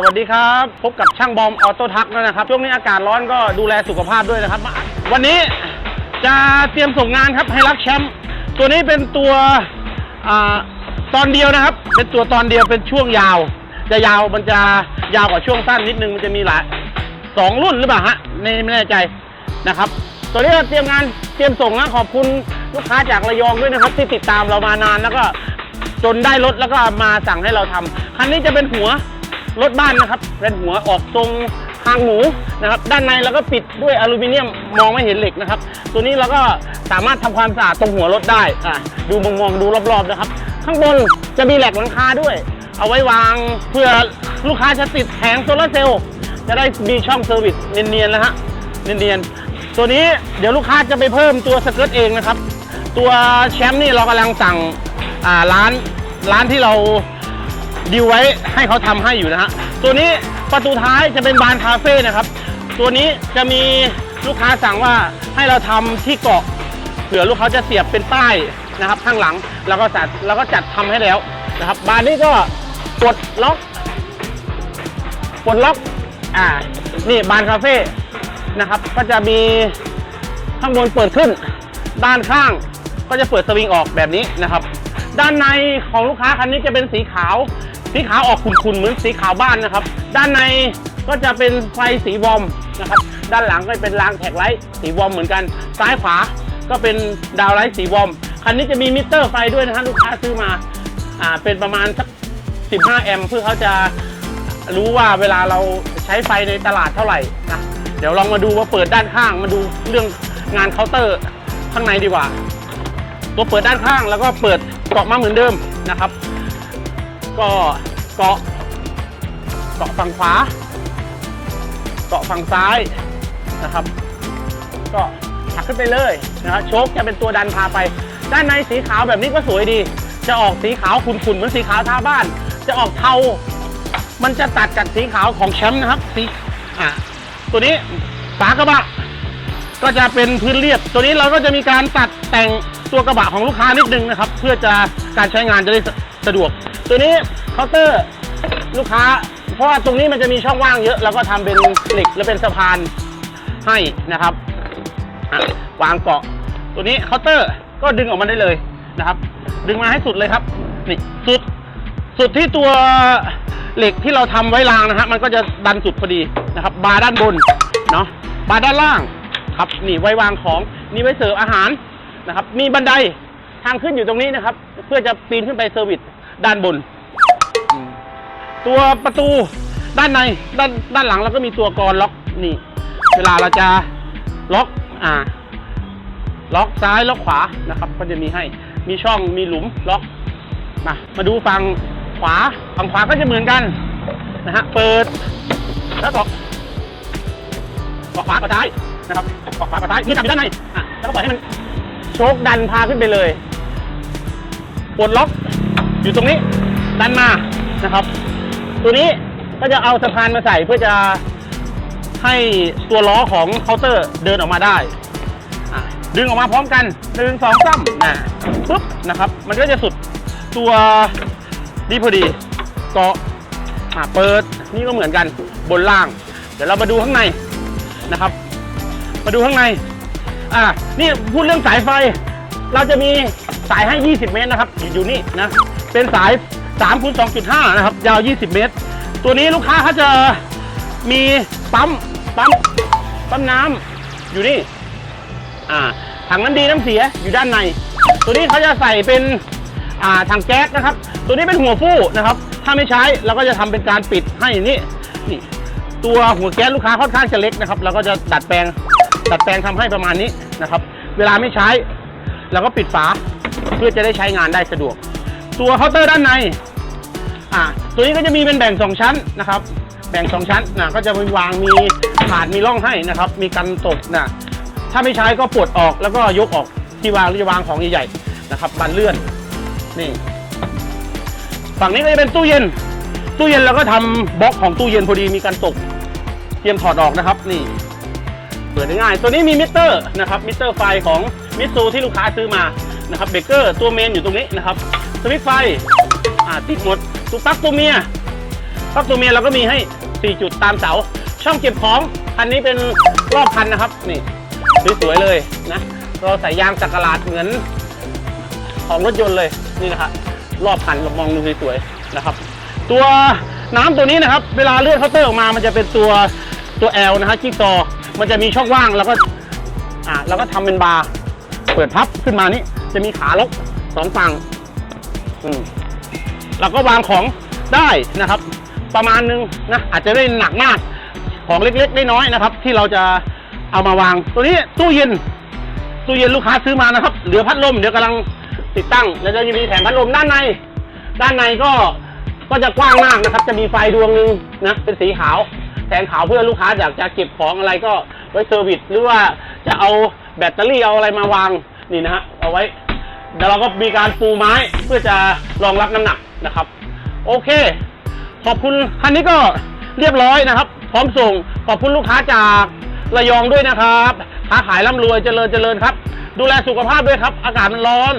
สวัสดีครับ พบกับช่างบอมออโต้ทักนะครับ ช่วงนี้อากาศร้อนก็ดูแลสุขภาพด้วยนะครับ วันนี้จะเตรียมส่งงานครับให้รักแชมป์ตัวนี้เป็นตัวอาตอนเดียวนะครับ เป็นตัวตอนเดียวเป็นช่วงยาว จะยาวมันจะยาวกว่าช่วงสั้นนิดนึงมันจะมีหลายสองรุ่นหรือเปล่าฮะไม่ไม่แน่ใจนะครับ ตัวนี้เราเตรียมงานเตรียมส่งนะขอบคุณลูกค้าจากระยองด้วยนะครับ ที่ติดตามเรามานานแล้วก็จนได้รถแล้วก็มาสั่งให้เราทำคันนี้จะเป็นหัว รถบ้านนะครับเป็นหัวออกทรงคางหมูนะครับ ด้านในเราก็ปิดด้วยอลูมิเนียมมองไม่เห็นเหล็กนะครับ ตัวนี้เราก็สามารถทำความสะอาดตรงหัวรถได้อะดูมองมองๆดูรอบๆนะครับ ข้างบนจะมีแหลกหลังคาด้วย เอาไว้วางเพื่อลูกค้าจะติดแผงโซลาร์เซลล์จะได้มีช่องเซอร์วิสเนียนๆนะฮะเนียนๆตัวนี้เดี๋ยวลูกค้าจะไปเพิ่มตัวสเกิร์ตเองนะครับ ตัวแชมป์นี่เรากำลังสั่งร้านร้านที่เรา ดีลไว้ให้เขาทำให้อยู่นะฮะตัวนี้ประตูท้ายจะเป็นบานคาเฟ่นะครับ ตัวนี้จะมีลูกค้าสั่งว่าให้เราทำที่เกาะเผื่อลูกค้าจะเสียบเป็นป้ายนะครับข้างหลังแล้วก็จัดแล้วก็จัดทำให้แล้วนะครับ บานนี้ก็กดล็อกกดล็อกอ่านี่บานคาเฟ่นะครับ ก็จะมีข้างบนเปิดขึ้น ด้านข้างก็จะเปิดสวิงออกแบบนี้นะครับ ด้านในของลูกค้าคันนี้จะเป็นสีขาว สีขาวออกขุ่นๆเหมือนสีขาวบ้านนะครับ ด้านในก็จะเป็นไฟสีวอมนะครับ ด้านหลังก็เป็นรางแท็กไลท์สีวอมเหมือนกัน ซ้ายขวาก็เป็นดาวไลท์สีวอม คันนี้จะมีมิเตอร์ไฟด้วยนะฮะลูกค้าซื้อมาอ่าเป็นประมาณสัก 15 แอมป์เพื่อเขาจะรู้ว่าเวลาเราใช้ไฟในตลาดเท่าไหร่นะเดี๋ยวลองมาดูว่าเปิดด้านข้างมาดูเรื่องงานเคาน์เตอร์ข้างในดีกว่า ตัวเปิดด้านข้างแล้วก็เปิดเกาะมาเหมือนเดิมนะครับ ก็เกาะเกาะฝั่งขวาเกาะฝั่งซ้ายนะครับ ก็หักขึ้นไปเลยนะครับโชคจะเป็นตัวดันพาไป ด้านในสีขาวแบบนี้ก็สวยดี จะออกสีขาวขุ่นๆเหมือนสีขาวท่าบ้าน จะออกเทา มันจะตัดกับสีขาวของแชมป์นะครับสีอะตัวนี้ฝากระบะ ก็จะเป็นพื้นเรียบ ตัวนี้เราก็จะมีการตัดแต่งตัวกระบะของลูกค้านิดนึงนะครับ เพื่อจะการใช้งานจะได้ สะดวก ตัวนี้เคาน์เตอร์ลูกค้า เพราะว่าตรงนี้มันจะมีช่องว่างเยอะเราก็ทำเป็นเหล็กและเป็นสะพานให้นะครับ วางเกาะ ตัวนี้เคาน์เตอร์ก็ดึงออกมาได้เลยนะครับ ดึงมาให้สุดเลยครับนี่สุดสุดที่ตัวเหล็กที่เราทำไว้รางนะฮะมันก็จะดันสุดพอดีนะครับ บาร์ด้านบนเนาะบาร์ด้านล่างครับนี่ไว้วางของนี่ไว้เสิร์ฟอาหารนะครับ มีบันได ทางขึ้นอยู่ตรงนี้นะครับ เพื่อจะปีนขึ้นไปเซอร์วิสด้านบน ตัวประตูด้านในด้านด้านหลังเราก็มีตัวกรอนล็อกนี่ เวลาเราจะล็อกอ่า ล็อกซ้ายล็อกขวานะครับ ก็จะมีให้มีช่องมีหลุมล็อกมามาดูฝั่งขวาฝั่งขวาก็จะเหมือนกันนะฮะเปิดแล้วก็เกาขวากับซ้ายนะครับเกาขวากับซ้ายนี่จับอยู่ด้านในอะแล้วก็ปล่อยให้มันโชกดันพาขึ้นไปเลย ปลดล็อกอยู่ตรงนี้ดันมานะครับ ตัวนี้ก็จะเอาสะพานมาใส่เพื่อจะให้ตัวล้อของเคาน์เตอร์เดินออกมาได้ ดึงออกมาพร้อมกันหนึ่งสองสามนะปุ๊บนะครับ มันก็จะสุดตัวนี่พอดีเกาะเปิดนี่ก็เหมือนกันบนล่าง เดี๋ยวเรามาดูข้างในนะครับ มาดูข้างใน อะนี่พูดเรื่องสายไฟ เราจะมีสายให้ 20 เมตรนะครับอยู่นี่นะเป็นสาย3คูณ2.5 นะครับ ยาว 20 เมตร ตัวนี้ลูกค้าเขาจะมีปั๊มปั๊มปั๊มน้ำอยู่นี่อ่าถังน้ำดีน้ำเสียอยู่ด้านใน ตัวนี้เขาจะใส่เป็นอ่าถังแก๊สนะครับ ตัวนี้เป็นหัวฟู่นะครับ ถ้าไม่ใช้เราก็จะทำเป็นการปิดให้อย่างนี้นี่ตัวหัวแก๊สลูกค้าค่อนข้างจะเล็กนะครับเราก็จะดัดแปลงดัดแปลงทำให้ประมาณนี้นะครับ เวลาไม่ใช้ เราก็ปิดฝาเพื่อจะได้ใช้งานได้สะดวก ตัวเคาน์เตอร์ด้านในอ่าตัวนี้ก็จะมีเป็นแบ่งสองชั้นนะครับ แบ่งสองชั้นนะก็จะมีวางมีถาดมีร่องให้นะครับ มีกันตกนะถ้าไม่ใช้ก็ปลดออกแล้วก็ยกออกที่วางจะวางของใหญ่ๆนะครับบันเลื่อนนี่ฝั่งนี้ก็จะเป็นตู้เย็น ตู้เย็นเราก็ทำบล็อกของตู้เย็นพอดีมีกันตก เตรียมถอดออกนะครับ นี่ เปิดได้ง่าย ตัวนี้มีมิเตอร์นะครับมิเตอร์ไฟของมิซูที่ลูกค้าซื้อมานะครับเบเกอร์ตัวเมนอยู่ตรงนี้นะครับสวิตช์ไฟอ่าติดหมดตัวปลั๊กตัวเมียครับตัวเมียเราก็มีให้ 4 จุดตามเสา ช่องเก็บของคันนี้เป็นรอบคันนะครับนี่สวยๆเลยนะเราใส่ยางจักรลาดเหมือนของรถยนต์เลยนี่นะครับรอบคันเรามองดูสวยๆนะครับ ตัวน้ำตัวนี้นะครับ เวลาเลื่อนเคาน์เตอร์ออกมามันจะเป็นตัวตัว L นะฮะจิ๊กซอ มันจะมีช่องว่างแล้วก็ อ่าแล้วก็ทำเป็นบาร์เปิดพับขึ้นมานี่จะมีขาล็อกสองฝั่งอืมเราก็วางของได้นะครับ ประมาณนึงนะอาจจะไม่หนักมากของเล็กๆได้น้อยนะครับ ที่เราจะเอามาวาง ตัวนี้ตู้เย็นตู้เย็นลูกค้าซื้อมานะครับ เหลือพัดลมเดี๋ยวกำลังติดตั้งแล้วจะมีแผงพัดลมด้านใน ด้านในก็ก็จะกว้างมากนะครับ จะมีไฟดวงหนึ่งนะเป็นสีขาว แสงขาวเพื่อลูกค้าอยากจะเก็บของอะไรก็ไว้เซอร์วิสหรือว่าจะเอาแบตเตอรี่เอาอะไรมาวางนี่นะฮะเอาไว้เดี๋ยวเราก็มีการปูไม้เพื่อจะรองรับน้ำหนักนะครับ โอเค ขอบคุณคันนี้ก็เรียบร้อยนะครับ พร้อมส่งขอบคุณลูกค้าจากระยองด้วยนะครับค้าขายร่ำรวยเจริญเจริญครับ ดูแลสุขภาพด้วยครับ อากาศมันร้อน